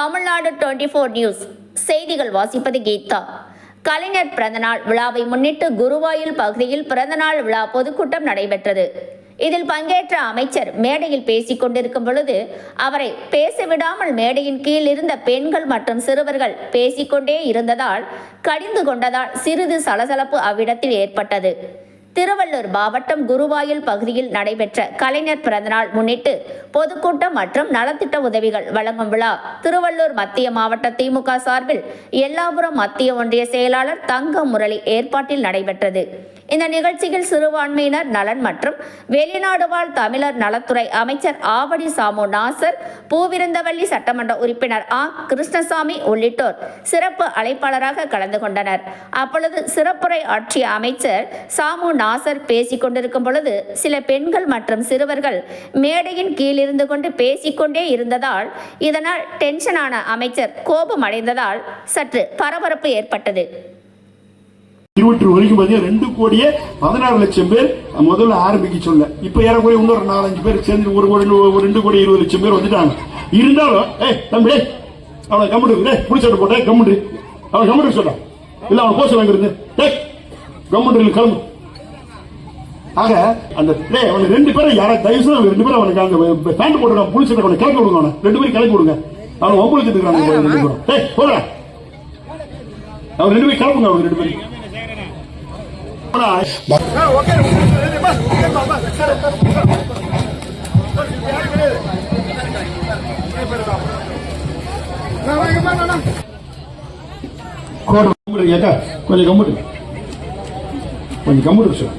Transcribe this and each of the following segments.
Tamil Nadu twenty four news. செய்திகள் வாசிப்பது கீதா. கலைஞர் பிறந்தநாள் விழாவை முன்னிட்டு குருவாயூர் பகுதியில் பிறந்தநாள் விழா பொதுக்கூட்டம் நடைபெற்றது. இதில் பங்கேற்ற அமைச்சர் மேடையில் பேசிக் கொண்டிருக்கும் பொழுது அவரை பேச விடாமல் மேடையின் கீழ் இருந்த பெண்கள் மற்றும் சிறுவர்கள் பேசிக்கொண்டே இருந்ததால் கடிந்து கொண்டதால் சிறிது சலசலப்பு அவ்விடத்தில் ஏற்பட்டது. திருவள்ளூர் மாவட்டம் குருவாயில் பகுதியில் நடைபெற்ற கலைஞர் பிறந்தநாள் முன்னிட்டு பொதுக்கூட்டம் மற்றும் நலத்திட்ட உதவிகள் வழங்கும் விழா. திருவள்ளூர் மத்திய மாவட்ட திமுக சார்பில் எல்லாபுரம் மத்திய ஒன்றிய செயலாளர் தங்க முரளி ஏற்பாட்டில் நடைபெற்றது. இந்த நிகழ்ச்சியில் சிறுபான்மையினர் நலன் மற்றும் வெளிநாடு வாழ் தமிழர் நலத்துறை அமைச்சர் ஆவடி சாமு நாசர் பூவிருந்தவல்லி சட்டமன்ற உறுப்பினர் ஆ. கிருஷ்ணசாமி உள்ளிட்டோர் சிறப்பு அழைப்பாளராக கலந்து கொண்டனர். அப்பொழுது சிறப்புரை ஆற்றிய அமைச்சர் சாமு நாசர் பேசிக் கொண்டிருக்கும் பொழுது சில பெண்கள் மற்றும் சிறுவர்கள் மேடையின் கீழிருந்து கொண்டு பேசிக்கொண்டே இருந்ததால் இதனால் டென்ஷனான அமைச்சர் கோபம் அடைந்ததால் சற்று பரபரப்பு ஏற்பட்டது. இருபத்தி வரைக்கும் பாத்தீங்கன்னா ரெண்டு கோடியே பதினாறு லட்சம் பேர் முதல்ல ஆரம்பிக்க சொல்ல. இப்ப ஏறக்குறைய இன்னொரு நாலஞ்சு பேர் சேர்ந்து ஒரு கோடி ஒரு ரெண்டு கோடி இருபது லட்சம் பேர் வந்துட்டாங்க. இருந்தாலும் ஏய் தம்பி ஏய், அவனை கம்முடு டேய் புடிச்சட்டு போட்ட அவன் கம்முடு சொல்றான் இல்ல அவன் போச அங்க இருந்து. டேய் கிளம்பு. ஆக அந்த டேய் ரெண்டு பேரும் யாரா தயவு செய்து ரெண்டு பேரும் அவனுக்கு அங்க பேண்ட் போட்டு புடிச்சட்டு அவனை கிளப்பி விடுங்க அவனை. ரெண்டு பேரும் கிளப்பி விடுங்க. அவன் ஒம்பளுக்கு இருக்கிறாங்க ரெண்டு பேரும். டேய் அவன் ரெண்டு பேரும் கிளம்புங்க அவங்க ரெண்டு பேரும் கோடு கொஞ்சம் கம்பு கொஞ்சம் கம்பு சார்.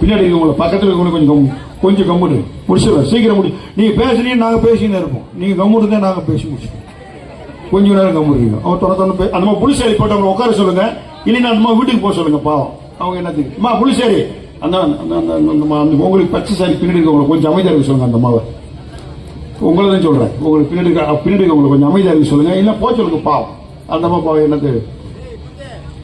பின்னாடி இருக்கவங்கள பக்கத்தில் இருக்கவங்க கொஞ்சம் கம் கொஞ்சம் கம்முடு முடிச்சிடலாம் சீக்கிரம் முடி. நீங்கள் பேசுனீங்க நாங்கள் பேசினே இருப்போம். நீங்கள் கம்முடு தான் நாங்க பேசி முடிச்சிடுவோம். கொஞ்சம் நேரம் கம்முடுங்க அவன் தொட தொட பே- அந்த மாதிரி புளிசேரி போட்டு அவங்க உட்கார சொல்லுங்க. இல்லைன்னா அந்த மாதிரி வீட்டுக்கு போக சொல்லுங்க பாவம். அவங்க என்னத்துக்கு அம்மா புளிசேரி. அந்த அந்த அந்த அந்த- உங்களுக்கு பச்சை சாரி பின்னாடி இருக்கவங்களை கொஞ்சம் அமைதியாக இருக்க சொல்லுங்க அந்த மாவை உங்களை தான் சொல்கிறேன் உங்களுக்கு பின்னாடி பின்னாடி இருக்கவங்களை கொஞ்சம் அமைதியாக இருக்க சொல்லுங்க. இல்லை போக சொல்லுங்க பாவம். அந்த மாதிரி பாவம் என்னது